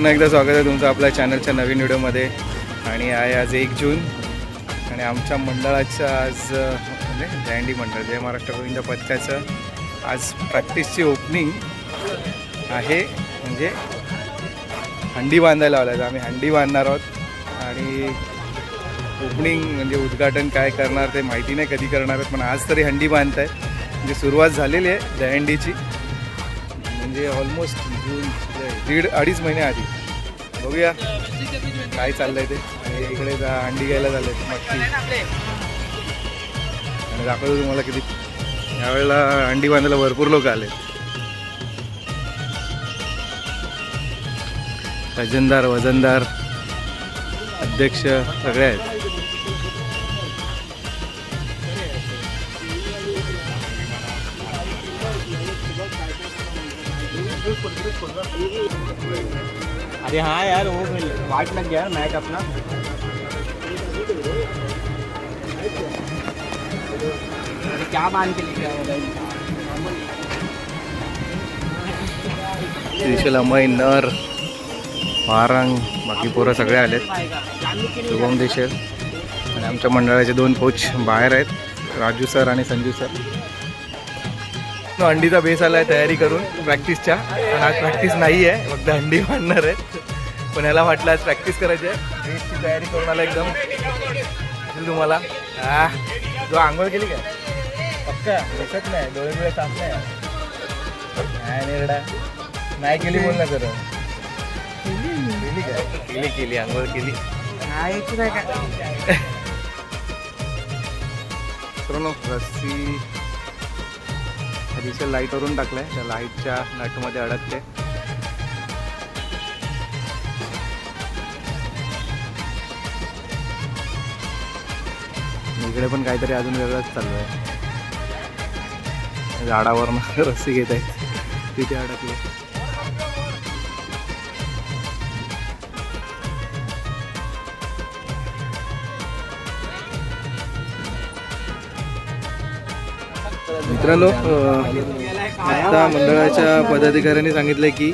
पुन्हा एकदा स्वागत आहे तुमचं आपल्या चॅनलच्या नवीन व्हिडिओमध्ये. आणि आहे आज एक जून. आणि आमच्या मंडळाचं आज म्हणजे दँडी मंडळ जय महाराष्ट्र गोविंद पथकाचं आज प्रॅक्टिसची ओपनिंग आहे. म्हणजे हंडी बांधायला लावला आम्ही हंडी बांधणार आहोत. आणि ओपनिंग म्हणजे उद्घाटन काय करणार ते माहिती नाही कधी करणार आहेत पण आज तरी हंडी बांधत आहे म्हणजे सुरुवात झालेली आहे दहंडीची म्हणजे ऑलमोस्ट जून दीड अडीच महिने आधी. बघूया काय चाललंय ते. आणि इकडे जा अंडी घ्यायला झालंय मच्छी. आणि दाखवतो तुम्हाला किती. यावेळेला अंडी बांधायला भरपूर लोक आले. वजनदार वजनदार अध्यक्ष सगळे आहेत. अरे हाँ यार वो वाट लग गया मैच अपना। क्या बांध के लेके आया भाई नर मारंग बाकी पोरं सगळे आलेत. शुभम देशेल आणि आमच्या मंडळाचे दोन कोच बाहेर आहेत राजू सर आणि संजू सर. अंडीचा बेस आला आहे तयारी करून प्रॅक्टिसच्या आज प्रॅक्टिस नाही आहे फक्त अंडी मांडणार आहे पण याला वाटलं आज प्रॅक्टिस करायची आहे. बेसची तयारी करून आला एकदम. तुम्हाला. आ, जो आंघोळ केली काय? पक्का. दिसत नाही. डोळे डोळे साफ नाही. निरडा. नाही केली बोल ना जरा केली काय? केली केली. आंघोळ केली. मित्रांनो रस्सी दिसेल लाईटवरून टाकलंय. त्या लाईटच्या नटमध्ये अडकते इकडे पण काहीतरी अजून वेगळंच चालू आहे. झाडावर रस्सी घेत आहे तिथे अडकले. मित्रांनो आता मंडळाच्या पदाधिकाऱ्यांनी सांगितलं की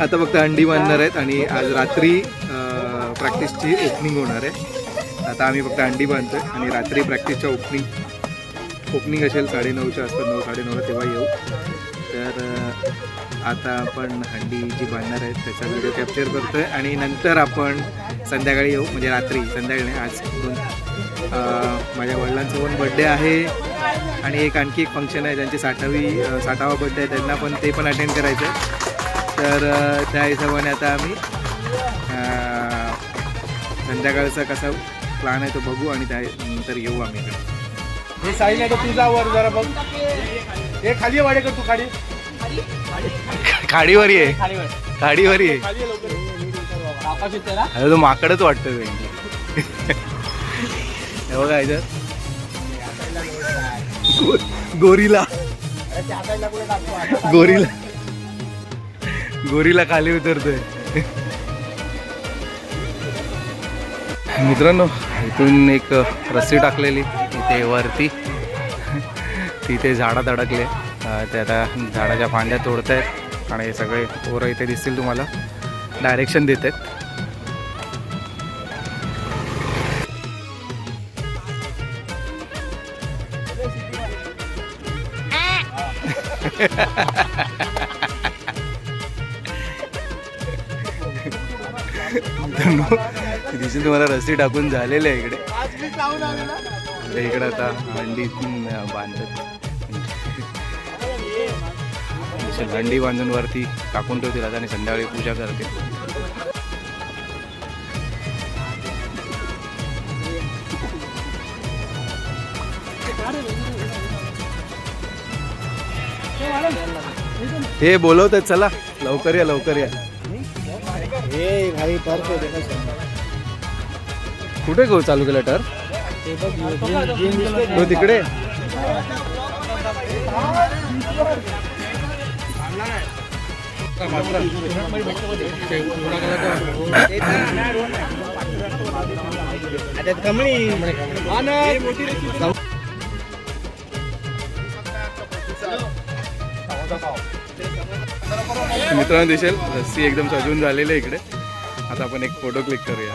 आता फक्त अंडी बांधणार आहेत आणि आज रात्री प्रॅक्टिसची ओपनिंग होणार आहे. आता आम्ही फक्त अंडी बांधतोय आणि रात्री प्रॅक्टिसच्या ओपनिंग ओपनिंग असेल साडेनऊच्या आसपास नऊ साडेनऊला तेव्हा येऊ. तर आता आपण हंडी जी बांधणार आहेत त्याचा व्हिडिओ कॅप्चर आहे आणि नंतर आपण संध्याकाळी येऊ म्हणजे रात्री संध्याकाळी नाही, आज दोन माझ्या वडिलांचा पण बड्डे आहे आणि एक आणखी एक फंक्शन आहे त्यांची साठावी साठावा बड्डे आहे त्यांना पण ते पण अटेंड करायचं आहे. तर त्या हिशोबाने आता आम्ही संध्याकाळचा कसा प्लॅन आहे तो बघू आणि त्यानंतर येऊ आम्ही हे साई नाही तर तुझा वर जरा बघ. हे खाली वाडे कर तू खाली? खाडीवर ये खाडीवर ये अरे तो माकडच वाटतं ते. हे बघा इथं. गोरीला. गोरीला. गोरीला खाली उतरतोय. मित्रांनो इथून एक रस्सी टाकलेली इथे वरती. तिथे झाडात अडकले अं, ते आता झाडाच्या फांद्या तोडत आहेत आणि हे सगळे पोरं इथे दिसतील तुम्हाला. डायरेक्शन देत आहेत दिसेल तुम्हाला रस्सी टाकून झालेलं आहे इकडे. इकडे आता हंडी बांधत हंडी बांधून वरती टाकून ठेवतील. आता आणि संध्याकाळी पूजा करते हे बोलवतात चला. लवकर या लवकर या. हे भाई कुठे गो चालू केलं टर तो तिकडे. मित्रांनो दिसेल रस्सी एकदम सजवून झालेली आहे इकडे. आता आपण एक फोटो क्लिक करूया.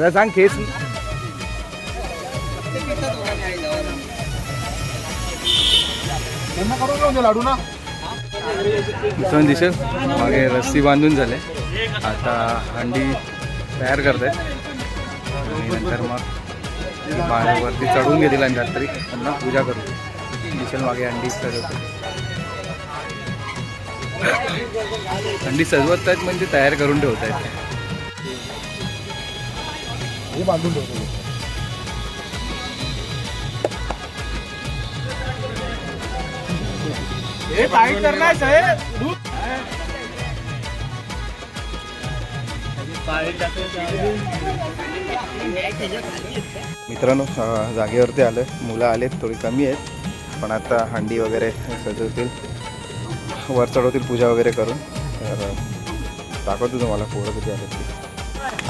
त्याला सांग खेच त्यांना लाडू ना. दिसेल मागे रस्सी बांधून झाले. आता हंडी तयार करतायत. आणि नंतर मग पाण्यावरती चढवून घेतील आणि रात्री पुन्हा पूजा करू दिसेल मागे हंडी सजवते हंडी सजवत आहेत म्हणजे तयार करून ठेवत आहेत हे बांधून ठेवतो. हे टाईट करणार साहेब. मित्रांनो जागेवरती आलं मुलं आलेत थोडी कमी आहेत. पण आता हंडी वगैरे सजवतील. वर चढवतील पूजा वगैरे करून. तर दाखवतो तुम्हाला पोरं किती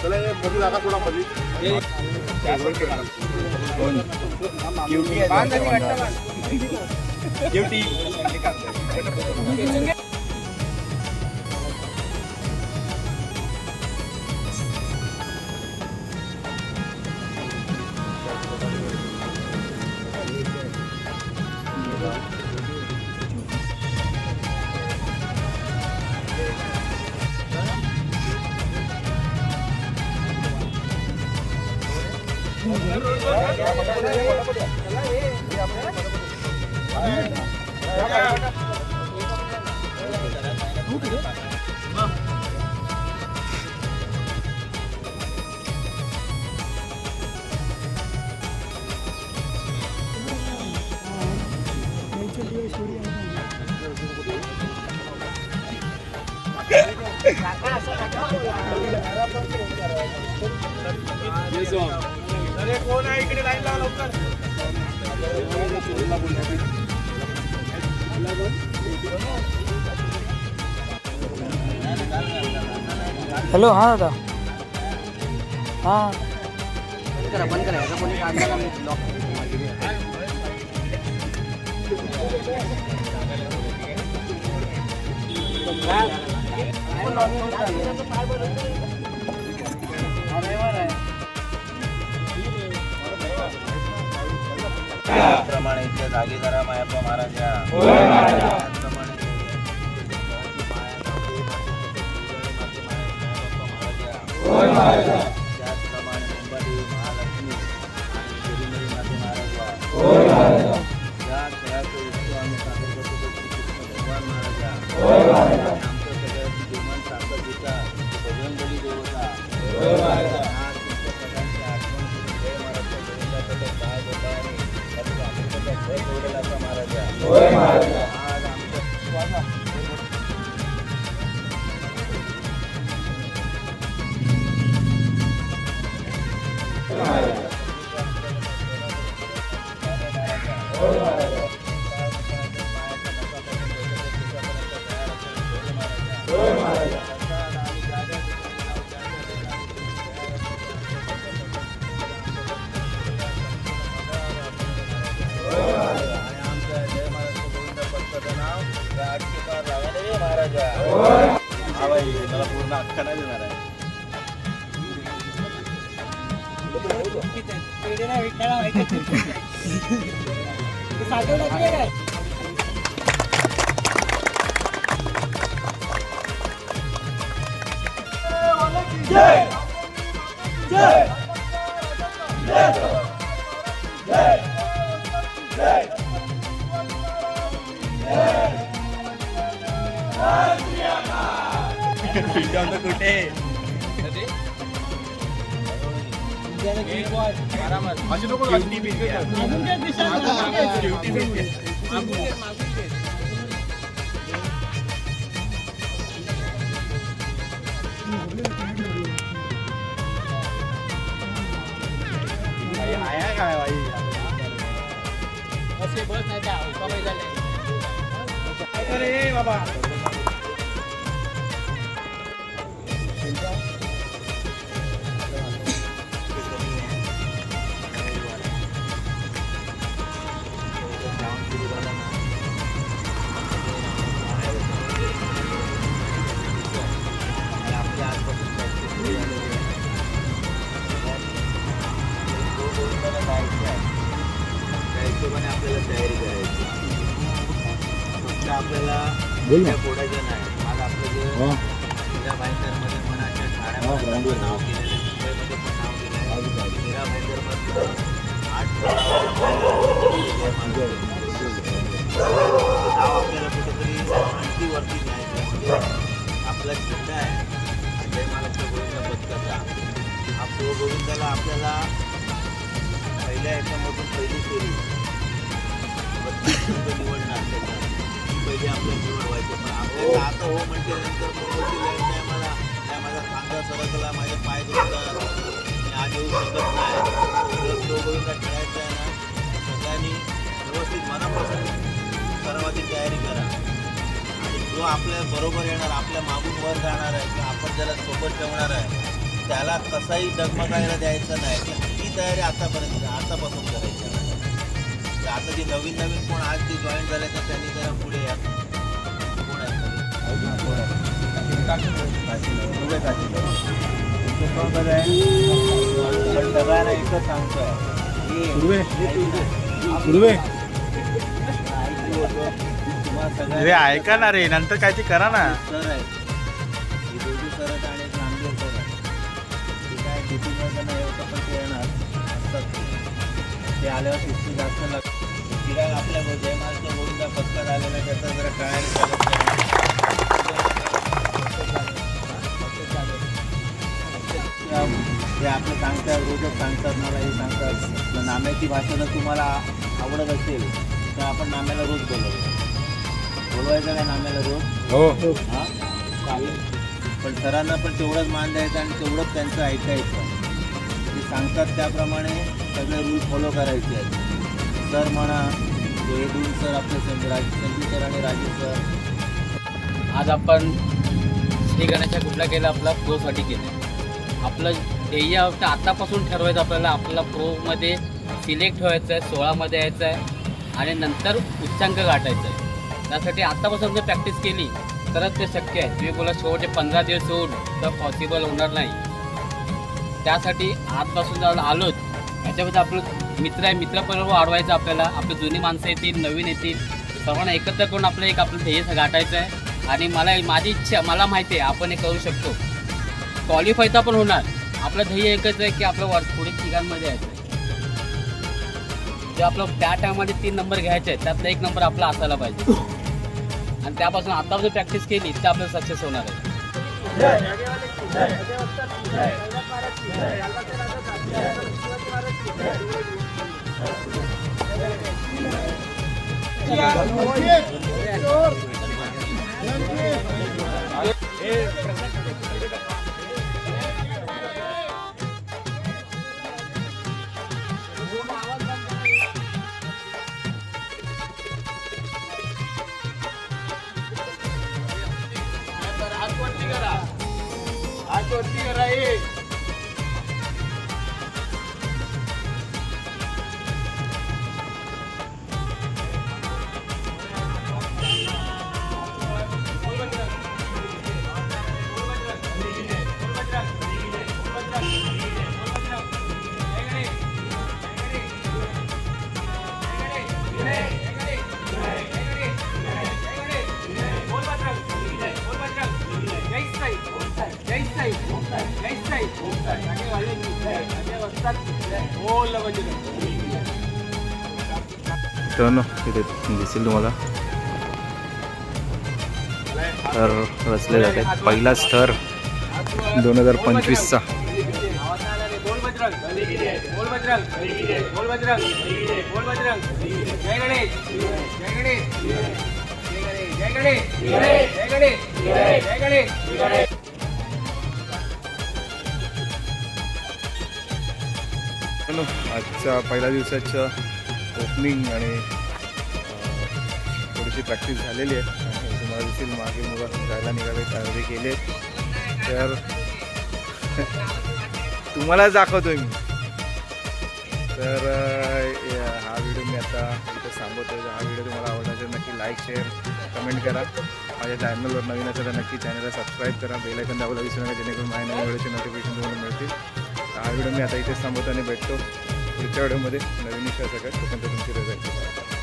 चला मध्ये जागा थोडा मध्ये ड्युटी Iya, yes, sir. अरे कोण आहे इकडे? लाईन लावा लवकर. हॅलो हां दादा. हां. त्याचप्रमाणे इथल्या जागीदारा मायाप्पा महाराजा. त्याचप्रमाणे त्याचप्रमाणे मुंबई महालक्ष्मी आणि माते महाराजा. या खेळाचा उत्सव आम्ही सादर करतो श्रीकृष्ण भगवान महाराजा. मला पूर्ण अख्खा नाही देणार आहे कुठे अशी नको आया काय बाई अरे बाबा. आपल्याला तयारी करायची फक्त आपल्याला त्या फोडायच्या नाही आज आपलं जे मीरा भाईंदरमध्ये पण अशा ठाण्यामध्ये नाव केलेलं आहे मुंबईमध्ये पण नाव केलं आहे मीरा भाईंदरमध्ये आठ नाव आपल्याला कुठेतरी आणखी वरती न्यायचं. म्हणजे आपला झेंडा आहे जय महाराष्ट्र गोविंद पथकाचा हा गोविंदाला आपल्याला पहिल्या याच्यामधून पहिली फेरी निवड पण आपल्याला आता हो म्हटल्यानंतर मला नाही माझा खांदा सरकला माझे पाय दुखतात मी आज येऊ शकत नाही गोविंदा खेळायचा आहे ना सगळ्यांनी व्यवस्थित मनापासून सर्वांची तयारी करा आणि जो आपल्या बरोबर येणार आपल्या मागून वर जाणार आहे किंवा आपण ज्याला सोबत ठेवणार आहे त्याला कसाही डगमगायला द्यायचं नाही ती तयारी आतापर्यंत आतापासून आहे. आता जी नवीन नवीन कोण आज जे जॉईन झाले तर त्यांनी जरा पुढे या. कोण आहे? सगळ्यांना एकच सगळ्यांना ऐका ना रे नंतर काय ते करा ना. सर सर आणि सर आहे ते काय ड्युटीमुळे त्यांना येतं पण ते येणार. असतात. ते. आल्यावर शिस्ती जास्त लागते तयारी चालत ते आपलं सांगतात रोजच सांगतात मला हे. सांगतात तर नाम्याची भाषा जर तुम्हाला आवडत असेल तर आपण नाम्याला रोज बोलवतो बोलवायचं काय नाम्याला रोज हो हा चालेल पण सरांना पण तेवढंच मान द्यायचं आणि तेवढंच त्यांचं ऐकायचं. ते सांगतात त्याप्रमाणे सगळे रूल फॉलो करायचे आहेत. सर म्हणा हे सर आपले संजय राज सर आणि राजू सर. आज आपण श्री गणेशा कुठला केला आपला प्रोसाठी केलं आपलं ध्येय फक्त आत्तापासून ठरवायचं आपल्याला. आपल्याला प्रोमध्ये सिलेक्ट व्हायचं आहे सोळामध्ये यायचं आहे आणि नंतर उच्चांक गाठायचं आहे त्यासाठी आत्तापासून जर प्रॅक्टिस केली तरच ते शक्य आहे. तुम्ही बोला शेवटचे पंधरा दिवस सोड तर पॉसिबल होणार नाही. त्यासाठी आजपासून जर आलोच याच्यामध्ये आपलं मित्र आहे मित्रपण वाढवायचं आपल्याला आपले जुनी माणसं येतील नवीन येतील सर्वांना एकत्र करून आपलं एक आपलं ध्येय गाठायचं आहे आणि मला माझी इच्छा मला माहिती आहे आपण हे करू शकतो क्वालिफाय तर पण होणार आपलं ध्येय एकच आहे की आपलं वर थोडी ठिकाणमध्ये यायचं जे आपलं त्या टायमामध्ये तीन नंबर घ्यायचे आहेत त्यातला एक नंबर आपला असायला पाहिजे आणि त्यापासून आता जर प्रॅक्टिस केली तर आपलं सक्सेस होणार आहे Ya, मित्रांनो इथे दिसेल तुम्हाला तर रचले जात आहेत पहिलाच दोन हजार पंचवीसचा बोल आजच्या पहिल्या दिवसाच्या ओपनिंग आणि थोडीशी प्रॅक्टिस झालेली आहे. आणि तुम्हाला दिसेल मागे मुलं जायला निघाले तयारी केले तर तुम्हालाच दाखवतो मी. तर हा व्हिडिओ मी आता इथं सांगतो हा व्हिडिओ तुम्हाला आवडला तर नक्की लाईक शेअर कमेंट करा. माझ्या चॅनलवर नवीन असेल तर नक्की चॅनलला सबस्क्राईब करा. बेलायकन दाबायला विसरू नका जेणेकरून माझ्या नवीन व्हिडिओचे नोटिफिकेशन तुम्हाला मिळतील. तर हा व्हिडिओ मी आता इथेच थांबवतो आणि भेटतो. पुढच्या व्हिडिओमध्ये नवीन विषयासकट तोपर्यंत तुमची रजा